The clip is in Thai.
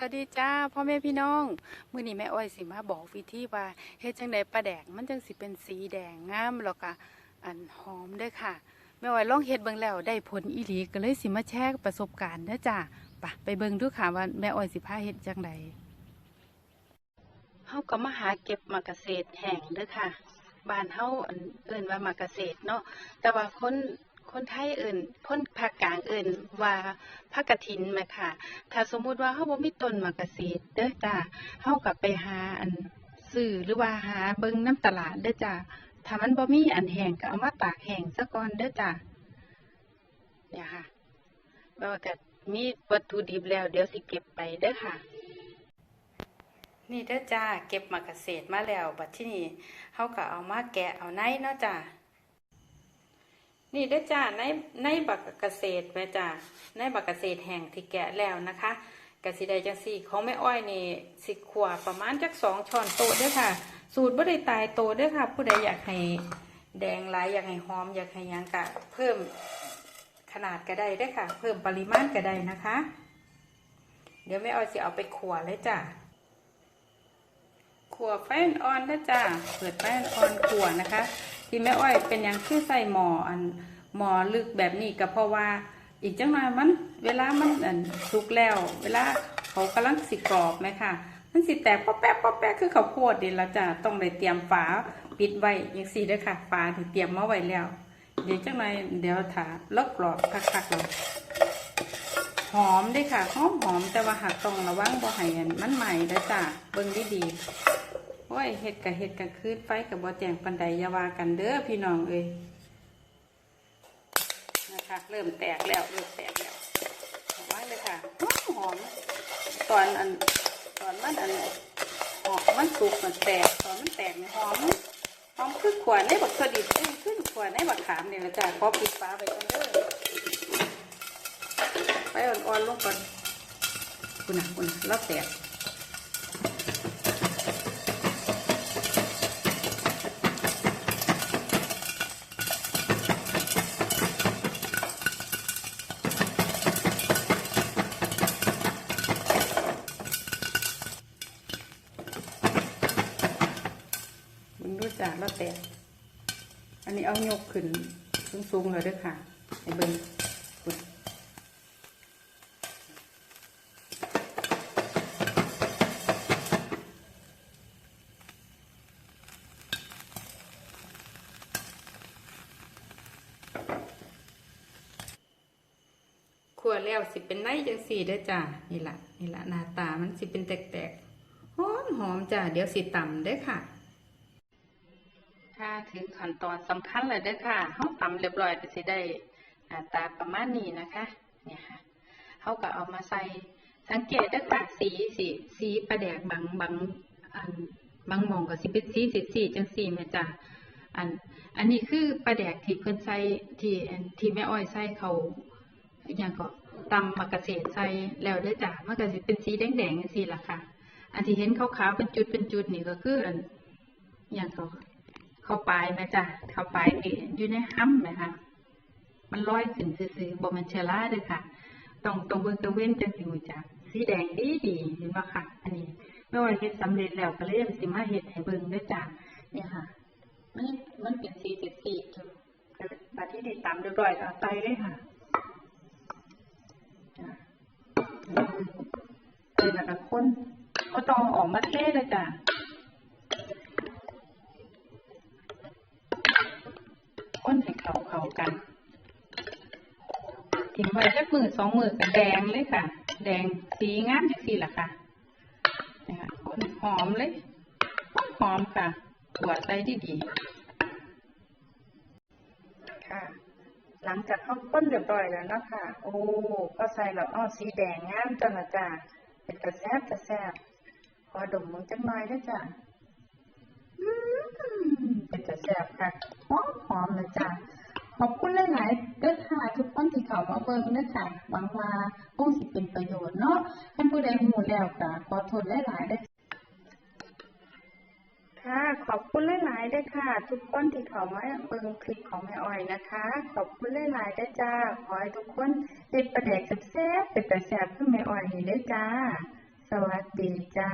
สวัสดีจ้าพ่อแม่พี่น้อง มื้อนี้แม่อ้อยสิมาบอกวิธีว่าเฮ็ดจังไดปลาแดกมันจังสิเป็นสีแดงงามแล้วก็อันหอมด้อค่ะแม่อ้อยลองเฮ็ดเบิ่งแล้วได้ผลอีหลีก็เลยสิมาแชร์ประสบการณ์เด้อจ้าไปไปเบิ่งดูค่ะว่าแม่อ้อยสิพาเฮ็ดจังไดเฮาก็มาหาเก็บมะกเศษแห้งเด้อค่ะบ้านเฮาอันเอิ้นว่ามะกเศษเนาะแต่ว่าคน คนไทยเอิ้นคนภาคกลางเอิ้นว่าผักกะถินแม่ค่ะ ถ้าสมมุติว่าเฮาบ่มีต้นมะกะเสดเด้อจ้าเฮาก็ไปหาอันซื้อหรือว่าหาเบิ่งน้ำตลาดเด้อจ้าถ้ามันบ่มีอันแห้งก็เอามาตากแห้งซะก่อนเด้อจ้าเนี่ยค่ะแล้วก็มีวัตถุดิบแล้วเดี๋ยวสิเก็บไปเด้อค่ะนี่เด้อจ้าเก็บมะกะเสดมาแล้ว บัดที่นี่เฮาก็เอามาแกะเอาในเนาะจ้า นี่เด้จ้าในในบักเกษตรแม่จ้าในบักเกษตรแห่งที่แกะแล้วนะคะกะสิได้จังสี่ของแม่อ้อยนี่สิขวบประมาณจักสองช้อนโต๊ะเด้ค่ะ สูตรบ่ได้ตายโตเด้ค่ะ ผู้ใดอยากให้แดงหลายอยากให้หอมอยากให้ยังกะเพิ่มขนาดก็ได้เด้ค่ะ เพิ่มปริมาณก็ได้นะคะ เดี๋ยวแม่อ้อยสิเอาไปขัวเลยจ้าขวไฟอ่อนๆเด้อจ้าเปิดไฟอ่อนขัวนะคะ ที่แม่อ้อยเป็นอย่างคือใส่หมออันหมอลึกแบบนี้ก็เพราะว่าอีกจังหน่อยมัน เวลามันอันสุกแล้ว เวลาเขากำลังสิกรอบไหมค่ะ มันสิแตกป๊อแป๊ะป๊อแป๊ะคือเขาวโพดดีละจ้ะต้องได้เตรียมฝาปิดไว้อย่างสี่เด้อค่ะฝาที่เตรียมมาไว้แล้ว เดี๋ยวจังหน่อยเดี๋ยวถาลกกรอบคักๆเราหอมเด้อค่ะหอมหอมแต่ว่าหักต้องระวังบ่ให้อันมันใหม่เด้อจ้ะเบิ่งดีๆ โอ้ยเห็ดกับเห็ดกับคืนไฟกับบ่แจงปันใดยาวากันเด้อพี่น้องเอ้ยนะคะ เริ่มแตกแล้วเริ่มแตกแล้วเอาไว้เลยค่ะหอมตอนอันตอนมันอันหอมมันสุกมันแตกตอนมันแตกเนี่ยหอมหอมคือขวานในบักสดิบขึ้นขวานในบักขามเนี่ยนะจ๊ะขอปิดฝาไปก่อนเด้อไปอ่อนๆลงก่อนคุณนะคุณน่ะแล้วแตก มึงรู้จักแล้วแต่อันนี้เอายกขึ้นสูงๆเลยด้วยค่ะให้เบิ้งปุ่นขวดแล้วสิเป็นไนจังสี่เด้จ้านี่ละนี่ละหน้าตามันสิเป็นแตกๆหอมหอมจ้าเดี๋ยวสิต่ำเด้ค่ะ ค่ะถึงขั้นตอนสำคัญเลยเด้อค่ะเขาตำเรียบร้อยก็สิได้หน้าตาประมาณนี้นะคะเนี่ยค่ะเขาก็เอามาใส่สังเกตด้อค่ะสีสีสีปลาแดกบางบางอันบางมองก็สิเป็นสีสีสีจังสีแม่จ้ะอันอันนี้คือปลาแดกที่เพิ่นใส่ที่ที่แม่อ้อยใส่เขาอย่างก็ตำมากระเสษใส่แล้วเด้จ้ะมันก็สิเป็นสีแดงๆจังซี่ล่ะค่ะ อันที่เห็นขาวๆเป็นจุดเป็นจุดนี่ก็คืออันอย่างก็ เข้าปลายไหมจ้ะเข้าปอยู่ในห้ำไหมคะมันลอยขึ้นซื่อๆบ่มันเชอร่าเลยค่ะต้องตรงเบิ่งตะเว้นจังสิรู้จักสีแดงดีดีเห็นบ่ค่ะ อันนี้ไม่ว่าเฮ็ดสำเร็จแล้วก็เลยสิมาเฮ็ดให้เบิ่งด้อจ้ะเนี่ยค่ะ มันมันเป็นสีสีจุดบัดที่ได้ตามเรียบร้อยก็เอไตเลยค่ะจ้ะใส่แล้วก็คนก็ต้องออกมาเทเลยจ้ะ ก้นให้เขาเขากันทิ้งไว้สักมือสองมือกับแดงเลยค่ะ แดงสีงามจังสีล่ะค่ะนะคะคนหอมเลยหอมค่ะหัวใจดีดีๆค่ะ หลังจากเข้าก้นเรียบร้อยแล้วนะคะโอ้ก็ใส่แล้วอ้อสีแดงงามจังละจ้ะเป็นกระแซบกระแซบขอดมมึงจังหน่อยนะจ้ะเป็นจะแซบค่ะหอ ขอบคุณหลายๆเด้อค่ะทุกคนที่เข้ามาเบิ่งเด้อค่ะหวังว่าคงสิเป็นประโยชน์เนาะท่านผู้ใดหูแล้วก็ขอโทษหลายๆเด้อค่ะขอบคุณหลายๆเด้อค่ะ ทุกคนที่เข้ามาเบิ่งคลิปของแม่อ้อยนะคะ ขอบคุณหลายๆเด้อจ้าขอให้ทุกคนเฮ็ดประเด็กแซ่บเป็นแต่แซ่บคือแม่อ้อยนี่ด้อจ้า สวัสดีจ้า